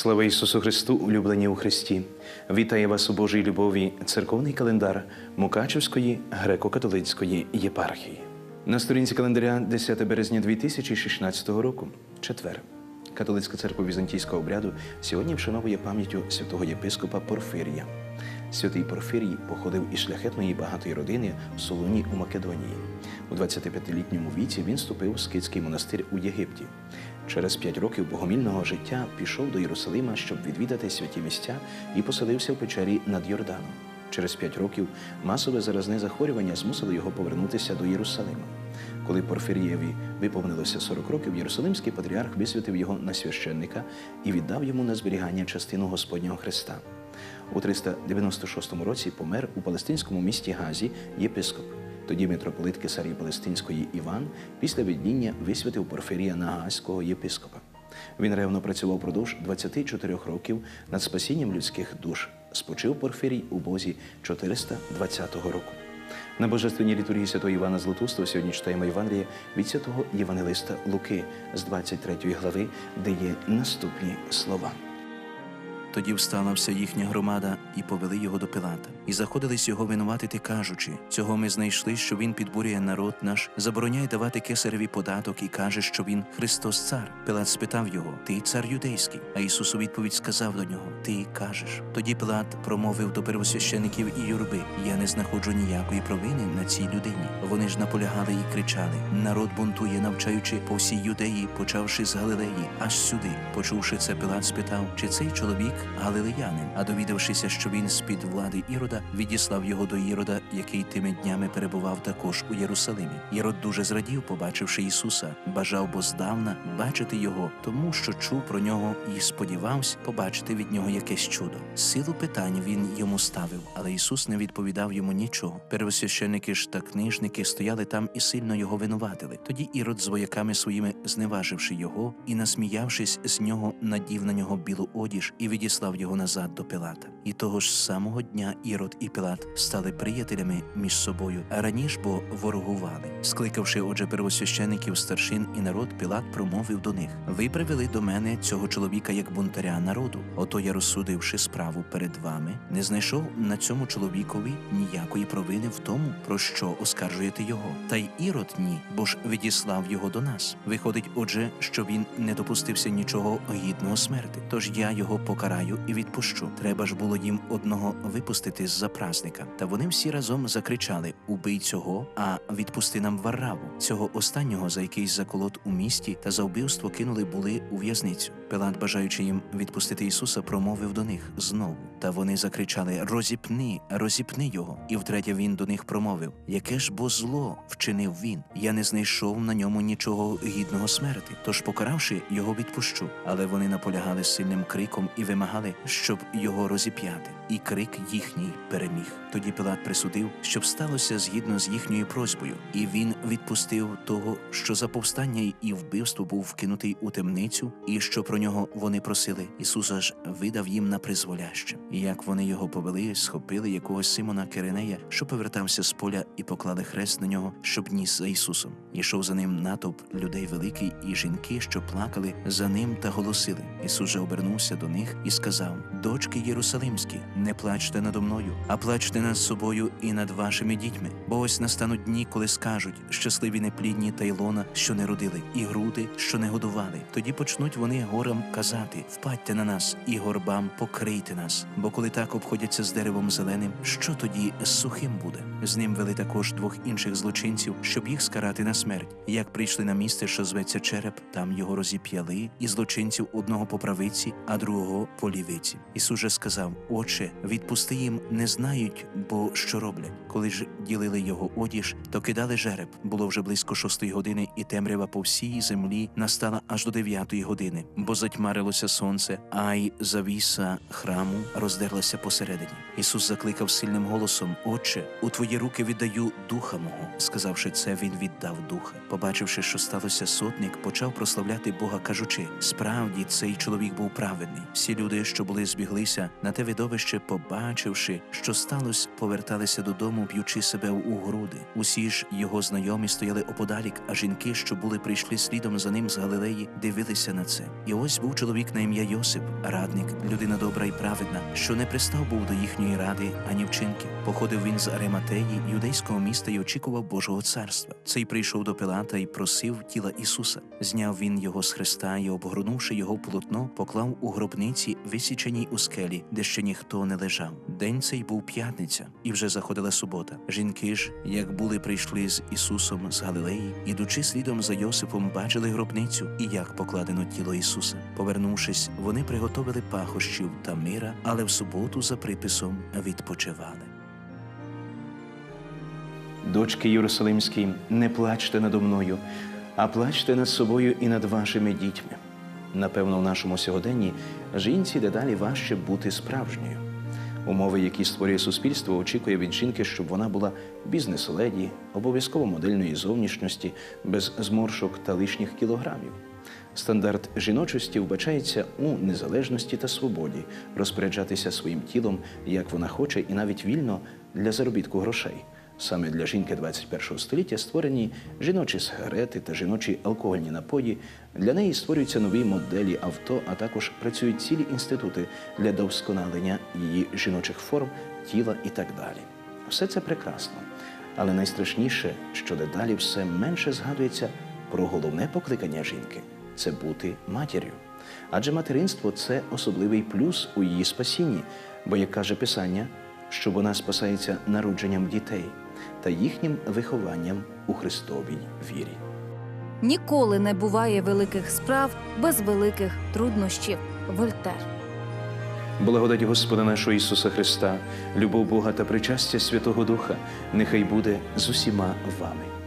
Слава Ісусу Христу, улюблені у Христі! Вітає вас у Божій любові церковний календар Мукачевської греко-католицької єпархії. На сторінці календаря 10 березня 2016 року, четвер. Католицька церква візантійського обряду сьогодні вшановує пам'яттю святого єпископа Порфирія. Святий Порфирій походив із шляхетної багатої родини в Солоні у Македонії. У 25-літньому віці він вступив в скитський монастир у Єгипті. Через п'ять років богомільного життя пішов до Єрусалима, щоб відвідати святі місця і поселився в печері над Йорданом. Через п'ять років масове заразне захворювання змусило його повернутися до Єрусалима. Коли Порфирієві виповнилося 40 років, Єрусалимський патріарх висвятив його на священника і віддав йому на зберігання частину Господнього Христа. У 396 році помер у палестинському місті Газі єпископ. Тоді митрополит Кесарії Палестинської Іван після віддіння висвятив Порфирія на Гаазького єпископа. Він ревно працював продовж 24 років над спасінням людських душ. Спочив Порфирій у Бозі 420 року. На божественній літургії святого Івана Златоустого сьогодні читаємо Євангеліє від святого Євангелиста Луки з 23 глави, де є наступні слова. Тоді встала вся їхня громада і повели його до Пилата. І заходились його винуватити, кажучи: цього ми знайшли, що він підбурює народ наш, забороняє давати кесареві податок і каже, що він Христос цар. Пилат спитав його: Ти цар юдейський? А Ісус у відповідь сказав до нього: Ти кажеш. Тоді Пилат промовив до первосвящеників і юрби: Я не знаходжу ніякої провини на цій людині. Вони ж наполягали і кричали: Народ бунтує, навчаючи по всій юдеї, почавши з Галилеї, аж сюди. Почувши це, Пилат спитав, чи цей чоловік галилеянин, а довідавшися, що він з-під влади Ірода, відіслав його до Ірода, який тими днями перебував також у Єрусалимі. Ірод дуже зрадів, побачивши Ісуса, бажав бо здавна бачити його, тому що чув про нього і сподівався побачити від нього якесь чудо. Силу питань він йому ставив, але Ісус не відповідав йому нічого. Первосвященники ж та книжники стояли там і сильно його винуватили. Тоді Ірод з вояками своїми, зневаживши його і насміявшись з нього, надів на нього білу одіж і відіслав його назад до Пилата. І того ж самого дня Ірод і Пилат стали приятелями між собою, а раніше бо ворогували. Скликавши, отже, первосвящеників, старшин і народ, Пилат промовив до них: Ви привели до мене цього чоловіка як бунтаря народу. Ото я розсудивши справу перед вами, не знайшов на цьому чоловікові ніякої провини в тому, про що оскаржуєте його. Та й Ірод ні, бо ж відіслав його до нас. Виходить, отже, що він не допустився нічого гідного смерти. Тож я його покараю і відпущу. Треба ж було їм одного випустити з-за празника. Та вони всі разом закричали: Убий цього, а відпусти нам Варраву. Цього останнього за якийсь заколот у місті та за вбивство кинули були у в'язницю. Пилат, бажаючи їм відпустити Ісуса, промовив до них знову. Та вони закричали: Розіпни, розіпни його. І втретє він до них промовив: Яке ж бо зло вчинив він? Я не знайшов на ньому нічого гідного смерти. Тож, покаравши, його відпущу. Але вони наполягали сильним криком і вимагали, щоб його розіп'яти. І крик їхній переміг. Тоді Пилат присудив, щоб сталося згідно з їхньою просьбою, і він відпустив того, що за повстання і вбивство був вкинутий у темницю, і що про нього вони просили. Ісуса ж видав їм на призволяще. І як вони його повели, схопили якогось Симона Киринея, що повертався з поля, і поклали хрест на нього, щоб ніс за Ісусом. Ішов за ним натовп людей великий і жінки, що плакали за ним та голосили. Ісус же обернувся до них і сказав: Дочки Єрусалимські, не плачте надо мною, а плачте над собою і над вашими дітьми. Бо ось настануть дні, коли скажуть щасливі неплідні та йлона, що не родили, і груди, що не годували. Тоді почнуть вони горам казати: впадьте на нас, і горбам покрийте нас. Бо коли так обходяться з деревом зеленим, що тоді з сухим буде? З ним вели також двох інших злочинців, щоб їх скарати на смерть. Як прийшли на місце, що зветься череп, там його розіп'яли, і злочинців одного по правиці, а другого по лівиці. Ісус же сказав: Отче, відпусти їм, не знають, бо що роблять. Коли ж ділили його одіж, то кидали жереб. Було вже близько шостої години, і темрява по всій землі настала аж до дев'ятої години, бо затьмарилося сонце, а й завіса храму роздерлася посередині. Ісус закликав сильним голосом: Отче, у твої руки віддаю духа мого. Сказавши це, він віддав духа. Побачивши, що сталося, сотник почав прославляти Бога, кажучи: справді цей чоловік був праведний. Всі люди, що були збіглися на те видовище, побачивши, що сталося, поверталися додому, б'ючи себе у груди. Усі ж його знайомі стояли оподалік, а жінки, що були прийшли слідом за ним з Галилеї, дивилися на це. І ось був чоловік на ім'я Йосип, радник, людина добра і праведна, що не пристав був до їхньої ради ані вчинки. Походив він з Арематеї, юдейського міста, і очікував Божого царства. Цей прийшов до Пилата і просив тіла Ісуса. Зняв він його з хреста і, обгорнувши його полотно, поклав у гробниці, висіченій у скелі, де ще ніхто не лежав. День цей був п'ятниця, і вже заходила субота. Жінки ж, як були, прийшли з Ісусом з Галилеї, ідучи слідом за Йосипом, бачили гробницю і як покладено тіло Ісуса. Повернувшись, вони приготовили пахощів та мира, але в суботу за приписом відпочивали. Дочки Єрусалимські, не плачте надо мною, а плачте над собою і над вашими дітьми. Напевно, в нашому сьогоденні жінці дедалі важче бути справжньою. Умови, які створює суспільство, очікує від жінки, щоб вона була бізнес-леді, обов'язково модельної зовнішності, без зморшок та лишніх кілограмів. Стандарт жіночості вбачається у незалежності та свободі розпоряджатися своїм тілом, як вона хоче, і навіть вільно для заробітку грошей. Саме для жінки 21-го століття створені жіночі сигарети та жіночі алкогольні напої. Для неї створюються нові моделі авто, а також працюють цілі інститути для довсконалення її жіночих форм, тіла і так далі. Все це прекрасно. Але найстрашніше, що дедалі все менше згадується про головне покликання жінки це бути матір'ю. Адже материнство це особливий плюс у її спасінні, бо, як каже Писання, що вона спасається народженням дітей та їхнім вихованням у Христовій вірі. Ніколи не буває великих справ без великих труднощів. Вольтер. Благодать Господа нашого Ісуса Христа, любов Бога та причастя Святого Духа нехай буде з усіма вами.